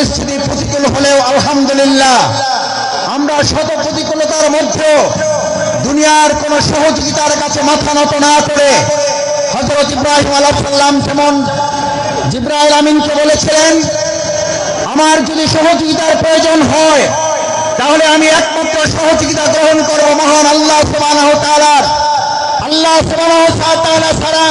পরিস্থিতি প্রতিকূল হলেও আলহামদুলিল্লাহ আমরা শত প্রতিকূলতার মধ্যেও দুনিয়ার কোন সহযোগিতার কাছে মাথা নত না করে হজরত ইব্রাহিম আলাহ সাল্লাম যেমন জিব্রাইল আমিনকে বলেছিলেন, আমার যদি সহযোগিতার প্রয়োজন হয়, তাহলে আমি একমাত্র সহযোগিতা গ্রহণ করব মহান আল্লাহ তাআলার আল্লাহ সুবহানাহু ওয়া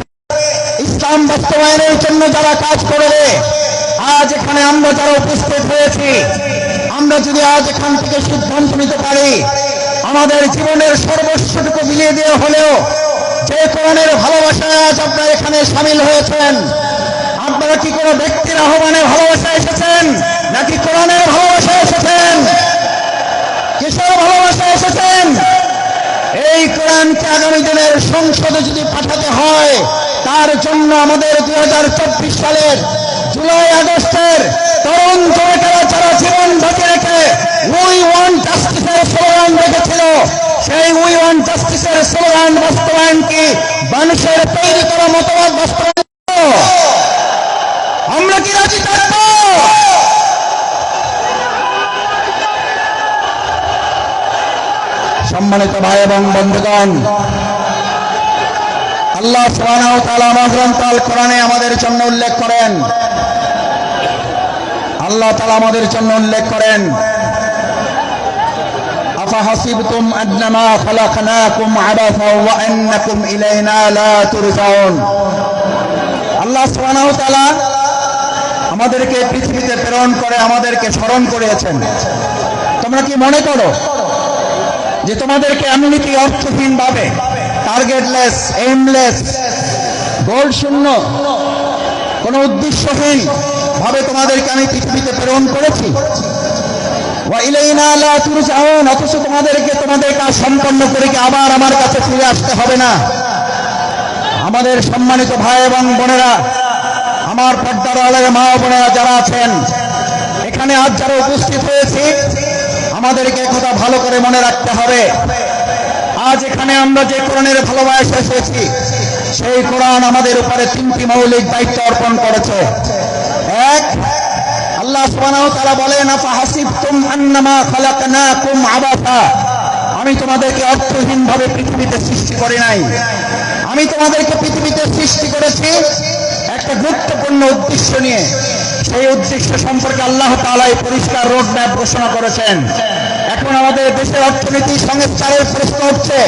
ইসলাম বাস্তবায়নের জন্য যারা কাজ করবে, আজ এখানে আমরা যারা উপস্থিত হয়েছি, আমরা যদি আজ এখান থেকে সিদ্ধান্ত নিতে পারি, আমাদের জীবনের সর্বস্বটুকু বিলিয়ে দিয়ে হলেও, যে কোরআনের ভালোবাসায় আজ আপনারা এখানে সামিল হয়েছেন, আপনারা কি কোনো ব্যক্তির আহ্বানে ভালোবাসা এসেছেন, নাকি কোরআনের ভালোবাসা এসেছেন? কিসের ভালোবাসা এসেছেন? এই কোরআনকে আগামী দিনের সংসদে যদি পাঠাতে হয় তার জন্য আমাদের দুই হাজার চব্বিশ সালের জুলাই আগস্টের তরুণ যুবকেরা যারা জীবন বাঁচিয়ে রেখে উই ওয়ান জাস্টিসের স্লোগান রেখেছিল, সেই উই ওয়ান জাস্টিসের স্লোগান বাস্তবায়ন কি মানুষের তৈরি করা মতবাদ বাস্তবায়ন আমরা কি রাজি থাকব? সম্মানিত ভাই এবং বন্ধুগণ আল্লাহ সুবহানাহু ওয়া তাআলা মহরম তাল কোরআনে আমাদের জন্য উল্লেখ করেন আল্লাহ তাআলা আমাদের জন্য উল্লেখ করেন أفحسبتم أنما خلقناكم عبثا وأنكم إلينا لا ترجعون আল্লাহ সুবহানাহু ওয়া তাআলা আমাদেরকে পৃথিবীতে প্রেরণ করে আমাদেরকে স্মরণ করিয়েছেন তোমরা কি মনে করো যে তোমাদেরকে এমনিতে অর্থহীন ভাবে টার্গেটলেস এইমলেস গোল শূন্য কোন উদ্দেশ্যহীন ভাবে তোমাদেরকে আমি পৃথিবীতে প্রেরণ করেছি। অথচ তোমাদেরকে তোমাদের কাজ সম্পন্ন করে আবার আমার কাছে ফিরে আসতে হবে না? আমাদের সম্মানিত ভাই এবং বোনেরা, আমার পর্দার আলের মা বোনেরা যারা আছেন, এখানে আজ যারা উপস্থিত হয়েছি, আমাদেরকে কথা ভালো করে মনে রাখতে হবে। আজ এখানে আমরা যে কোরআনের ভালোবাসা এসেছি, সেই কোরআন আমাদের উপরে তিনটি মৌলিক দায়িত্ব অর্পণ করেছে। এক, আল্লাহ আন্নামা খালাকনাকুম আবাসা। আমি তোমাদেরকে অর্থহীন ভাবে পৃথিবীতে সৃষ্টি করি নাই। আমি তোমাদেরকে পৃথিবীতে সৃষ্টি করেছি একটা গুরুত্বপূর্ণ উদ্দেশ্য নিয়ে। সেই উদ্দেশ্য সম্পর্কে আল্লাহ তাআলাই পরিষ্কার রোড ম্যাপ ঘোষণা করেছেন। এখন আমাদের দেশের অর্থনীতি সংস্কারের প্রশ্ন উঠছে।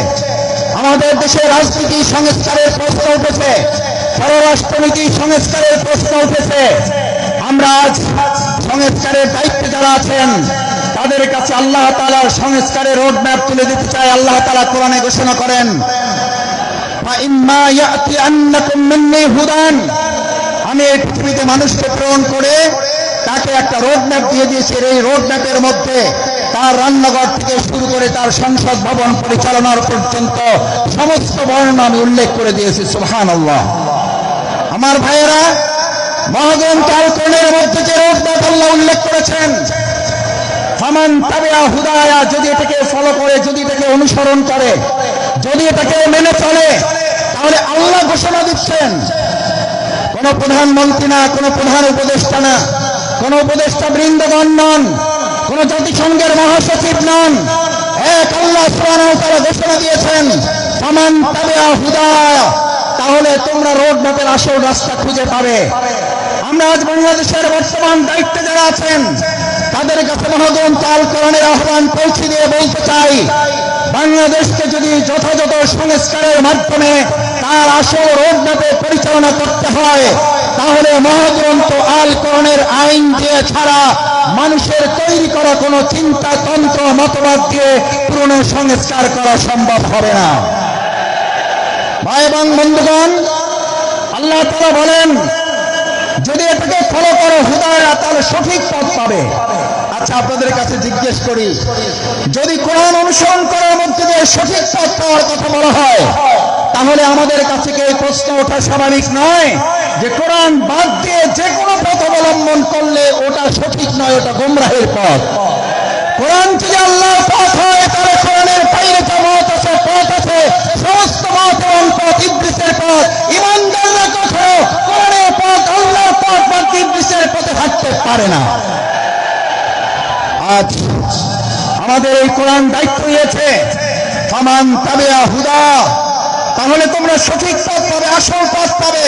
আমাদের দেশের রাজনীতি সংস্কারের প্রশ্ন উঠেছে। পররাষ্ট্রনীতি সংস্কারের প্রশ্ন উঠেছে। আমরা আজ সংস্কারের দায়িত্বে যারা আছেন, তাদের কাছে আল্লাহ তালার সংস্কারের রোড ম্যাপ তুলে দিতে চাই আল্লাহ তালা কোরআনে ঘোষণা করেন আমি এই পৃথিবীতে মানুষকে প্রেরণ করে তাকে একটা রোড ম্যাপ দিয়ে দিয়েছি। এই রোড ম্যাপের মধ্যে তার রান্নাঘর থেকে শুরু করে তার সংসদ ভবন পরিচালনার পর্যন্ত সমস্ত বর্ণনা আমি উল্লেখ করে দিয়েছি সুহান আল্লাহ আমার ভাইয়েরা মহাগ্রন্থ আল কোরআনের মধ্যে যে রোড আল্লাহ উল্লেখ করেছেন। ফামান তাবিয়া হুদায়া, যদি এটাকে ফলো করে, যদি এটাকে অনুসরণ করে, যদি এটাকে মেনে চলে, তাহলে আল্লাহ ঘোষণা দিচ্ছেন। কোন প্রধানমন্ত্রী না, কোন প্রধান উপদেষ্টা না, কোন উপদেষ্টা বৃন্দগণ নন। কোন জাতিসংঘের মহাসচিব নন। এক আল্লাহ তারা ঘোষণা দিয়েছেন সমান তবে হুদায় তাহলে তোমরা রোড ম্যাপের আসল রাস্তা খুঁজে পাবে। আমরা আজ বাংলাদেশের বর্তমান দায়িত্বে যারা আছেন, তাদের কাছে আল কোরআনের আহ্বান পৌঁছে দিয়ে বলতে চাই, বাংলাদেশকে যদি যথাযথ সংস্কারের মাধ্যমে তার আসল রোডম্যাপে পরিচালনা করতে হয়, তাহলে মহাগ্রন্থ আল কোরআনের আইন দিয়ে ছাড়া মানুষের তৈরি করা কোনো চিন্তা, তন্ত্র, মতবাদ দিয়ে পুরনো সংস্কার করা সম্ভব হবে না। ভাই এবং বন্ধুগণ, আল্লাহ তারা বলেন, যদি এটাকে ফলো করো, হুদায়া তাহলে সঠিক পথ পাবে। আচ্ছা আপনাদের কাছে জিজ্ঞেস করি, যদি কোরআন অনুসরণ করার মধ্যে দিয়ে সঠিক পথ পাওয়ার কথা বলা হয়, তাহলে আমাদের কাছে কি এই প্রশ্ন ওঠা স্বাভাবিক নয়? যে কোরআন বাদ দিয়ে যে কোনো পথ অবলম্বন করলে ওটা সঠিক নয়, ওটা গোমরাহের পথ। কোরআন যদি আল্লাহর পথ হয় তাহলে কোরআনের বাইরে যে মত আছে, পথ আছে, সমস্ত মত এবং পথ ইবলিসের পথ। ইমানদাররা কোথাও কোরআনের পথ, আল্লাহর পথ বা ইবলিসের পথে হাঁটতে পারে না। আজ আমাদের এই কোরআন দায়িত্ব নিয়েছে সমান তাবেয়া হুদা। তাহলে তোমরা সঠিক পথ পাবে, আসল পথ পাবে।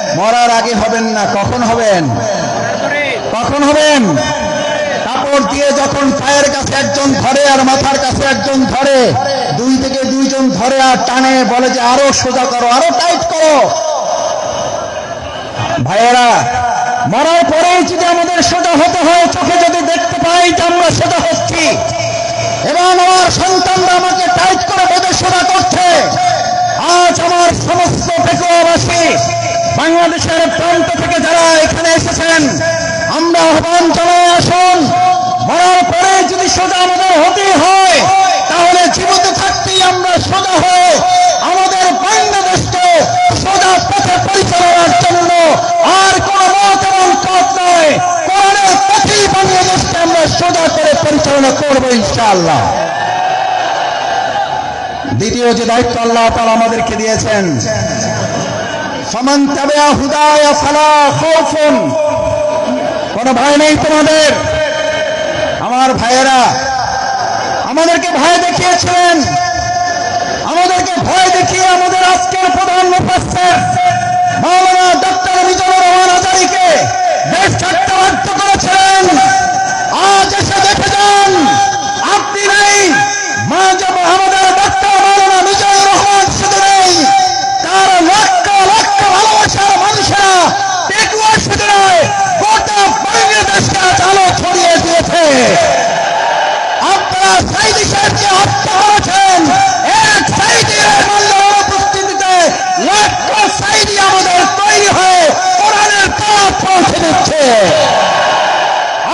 মরার আগে হবেন না, কখন হবেন? কখন হবেন? কাপড় দিয়ে যখন পায়ের কাছে একজন ধরে আর মাথার কাছে একজন ধরে, দুই থেকে দুইজন ধরে আর টানে, বলে যে আরও সোজা করো, আরও টাইট করো। ভাইয়েরা, মরার পরেই যদি আমাদের সোজা হতে হয়, চোখে যদি দেখতে পাই যে আমরা সোজা হচ্ছি, এবং আমার সন্তানরা আমাকে টাইট করে বেঁধে সোজা করছে, আজ আমার সমস্ত পেকুয়াবাসী বাংলাদেশের প্রান্ত থেকে যারা এখানে এসেছেন, আমরা আহ্বান জানাই, আসুন। মরার পরে যদি সোজা আমাদের হতে হয়, তাহলে জীবিত থাকতেই আমরা সোজা হয়ে আমাদের বাংলাদেশকে সোজা পথে পরিচালনার জন্য আর কোন মত এবং পথ নয় কোরআনের পথেই বাংলাদেশকে আমরা সোজা করে পরিচালনা করব ইনশাআল্লাহ। দ্বিতীয় যে দায়িত্ব আল্লাহ তাআলা আমাদেরকে দিয়েছেন সমান তবে হুদায় কোন ভয় নেই তোমাদের। আমার ভাইয়েরা, আমাদেরকে ভয় দেখিয়েছিলেন। আমাদেরকে ভয় দেখিয়ে আমাদের আজকের প্রধান মুফাসসির মাওলানা ডক্টর মিজানুর রহমান আজারিকে দেশ ছাড়তে বাধ্য করেছিলেন। আজ এসে দেখে যান, আপনি নেই, মা যাব আমাদের ডক্টর মাওলানা মিজানুর রহমান শুধু নেই তার লক্ষ লক্ষ ভালোবাসার মানুষেরা টেকুয়া শুধু নয় গোটা বাংলাদেশকে আজ আলো ছড়িয়ে দিয়েছে আপনারা সাইদি সাহেবকে হত্যা করেছেন এক সাইদির মূল্য উপস্থিতিতে লক্ষ সাইদি আমাদের তৈরি হয়ে কোরআনের কাজ পৌঁছে দিচ্ছে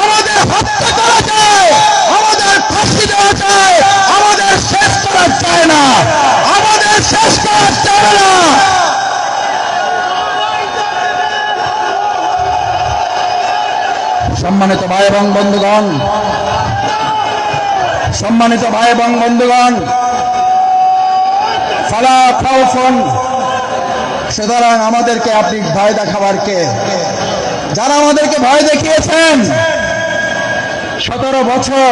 আমাদের হত্যা করা যায় আমাদের ফাঁসি আমাদের শেষ করা যায় না। আমাদের শেষ করা যাবে না। সম্মানিত ভাই এবং বন্ধুগণ, সম্মানিত ভাই এবং বন্ধুগণ, ফালা খাউফুন সুতরাং আমাদেরকে আপনি ভয় দেখাবার কে? যারা আমাদেরকে ভয় দেখিয়েছেন, সতেরো বছর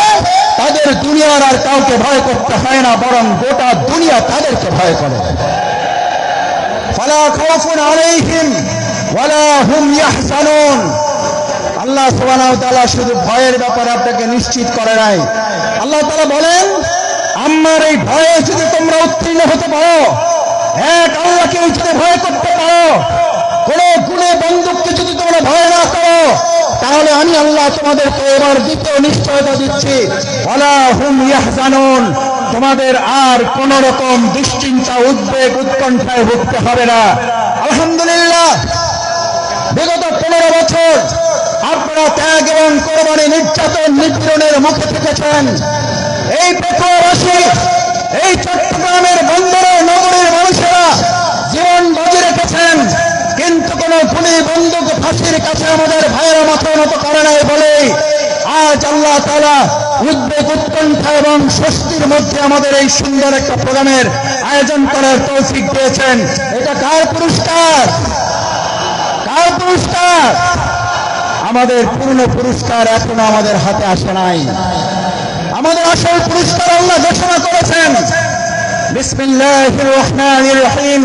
তাদের দুনিয়ার আর কাউকে ভয় করতে হয় না, বরং গোটা দুনিয়া তাদেরকে ভয় করে। আল্লাহ সুবহানাহু শুধু ভয়ের ব্যাপারে আপনাকে নিশ্চিত করে নাই। আল্লাহ তাআলা বলেন, আমার এই ভয়ে যদি তোমরা উত্তীর্ণ হতে পারো, এক আল্লাহকে যদি ভয় করতে পারো, কোন গুণে বন্দুককে যদি তোমরা ভয় না করো তাহলে আমি আল্লাহ তোমাদেরকে এবার দ্বিতীয় নিশ্চয়তা দিচ্ছি। ইয়াহজানুন। তোমাদের আর কোন রকম দুশ্চিন্তা, উদ্বেগ, উৎকণ্ঠায় ভুগতে হবে না। আলহামদুলিল্লাহ। বিগত পনেরো বছর আপনারা ত্যাগ এবং কোরবানি নির্যাতন, নিপীড়নের মুখে থেকেছেন। এই পেট্রোবাসী এই চট্টগ্রামের বন্দরে নগরীর মানুষেরা জীবন বাজি রেখেছেন। কিন্তু কোন গুলি বন্দুক ফাঁসির কাছে আমাদের ভাইয়েরা মাথার মতো করে নাই বলে আজ আল্লাহ তালা উদ্বেগ উৎকণ্ঠা এবং স্বস্তির মধ্যে আমাদের এই সুন্দর একটা প্রোগ্রামের আয়োজন করার তৌফিক দিয়েছেন। এটা কার পুরস্কার? কার পুরস্কার? আমাদের পূর্ণ পুরস্কার এখনও আমাদের হাতে আসে নাই। আমাদের আসল পুরস্কার আল্লাহ ঘোষণা করেছেন। বিসমিল্লাহির রহমানির রহিম।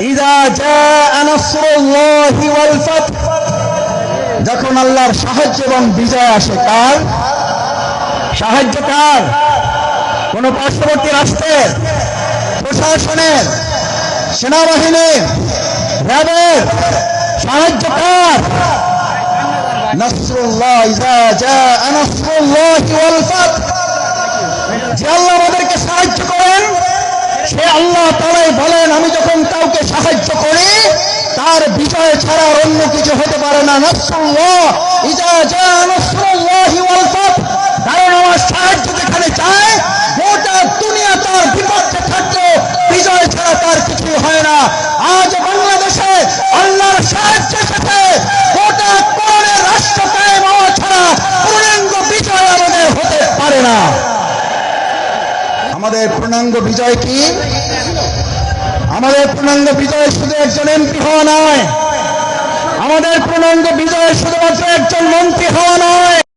ইযা জাআ নাসরুল্লাহি ওয়াল ফাতহ যখন আল্লাহর সাহায্য এবং বিজয় আসে, কার? সাহায্য কার? কোন পার্শ্ববর্তী রাষ্ট্রের, প্রশাসনের, সেনাবাহিনীর, র্যাবের? সাহায্য কার? নাসরুল্লাহ ইজা জাআ নাসরুল্লাহ ওয়াল ফাতহ যে আল্লাহ আমাদেরকে সাহায্য করেন সে আল্লাহ তালাই বলেন, আমি যখন কাউকে সাহায্য করি, তার বিজয় ছাড়া অন্য কিছু হতে পারে না। কারণ আমার সাহায্য যেখানে চায়, গোটা দুনিয়া তার বিপক্ষে থাকলেও বিজয় ছাড়া তার কিছুই হয় না আজ বাংলাদেশে আল্লাহর সাহায্যের সাথে গোটা কোরআনের রাষ্ট্র কায়েম হওয়া ছাড়া পূর্ণাঙ্গ বিজয় আমাদের হতে পারে না আমাদের পূর্ণাঙ্গ বিজয় কি? আমাদের পূর্ণাঙ্গ বিজয় শুধু একজন এমপি হওয়া নয়। আমাদের পূর্ণাঙ্গ বিজয় শুধুমাত্র একজন মন্ত্রী হওয়া নয়।